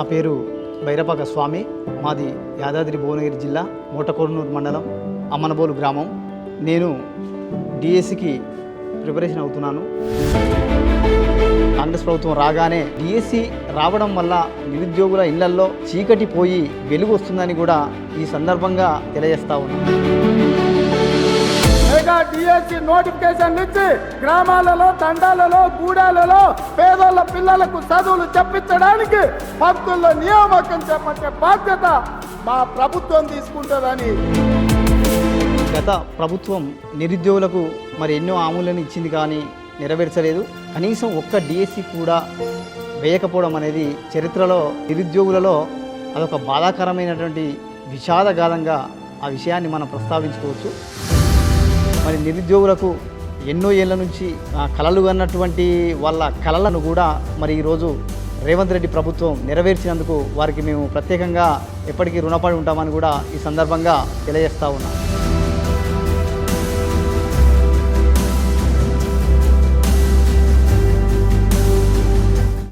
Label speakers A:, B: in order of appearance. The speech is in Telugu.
A: నా పేరు భైరపాక స్వామి. మాది యాదాద్రి భువనగిరి జిల్లా మూటకొడనూరు మండలం అమ్మనబోలు గ్రామం. నేను డిఎస్సికి ప్రిపరేషన్ అవుతున్నాను. కాంగ్రెస్ ప్రభుత్వం రాగానే డిఎస్సి రావడం వల్ల నిరుద్యోగుల ఇళ్ళల్లో చీకటి పోయి వెలుగు వస్తుందని కూడా ఈ సందర్భంగా తెలియజేస్తా ఉన్నాను
B: డిఎస్సి నోటిఫికేషన్ ఇచ్చి గ్రామాలలో తండాలలో గూడాలలో పేదోళ్ళ పిల్లలకు చదువులు చెప్పించడానికి భక్తుల్లో నియామకం చేపట్టే బాధ్యత మా ప్రభుత్వం తీసుకుంటుందని.
A: గత ప్రభుత్వం నిరుద్యోగులకు మరి ఎన్నో హామీలను ఇచ్చింది కానీ నెరవేర్చలేదు. కనీసం ఒక్క డిఎస్సి కూడా వేయకపోవడం అనేది చరిత్రలో నిరుద్యోగులలో అదొక బాధాకరమైనటువంటి విషాదగాధంగా ఆ విషయాన్ని మనం ప్రస్తావించుకోవచ్చు. మరి నిరుద్యోగులకు ఎన్నో ఏళ్ళ నుంచి కళలు అన్నటువంటి వాళ్ళ కళలను కూడా మరి ఈరోజు రేవంత్ రెడ్డి ప్రభుత్వం నెరవేర్చినందుకు వారికి మేము ప్రత్యేకంగా ఎప్పటికీ రుణపడి ఉంటామని కూడా ఈ సందర్భంగా తెలియజేస్తా ఉన్నాం.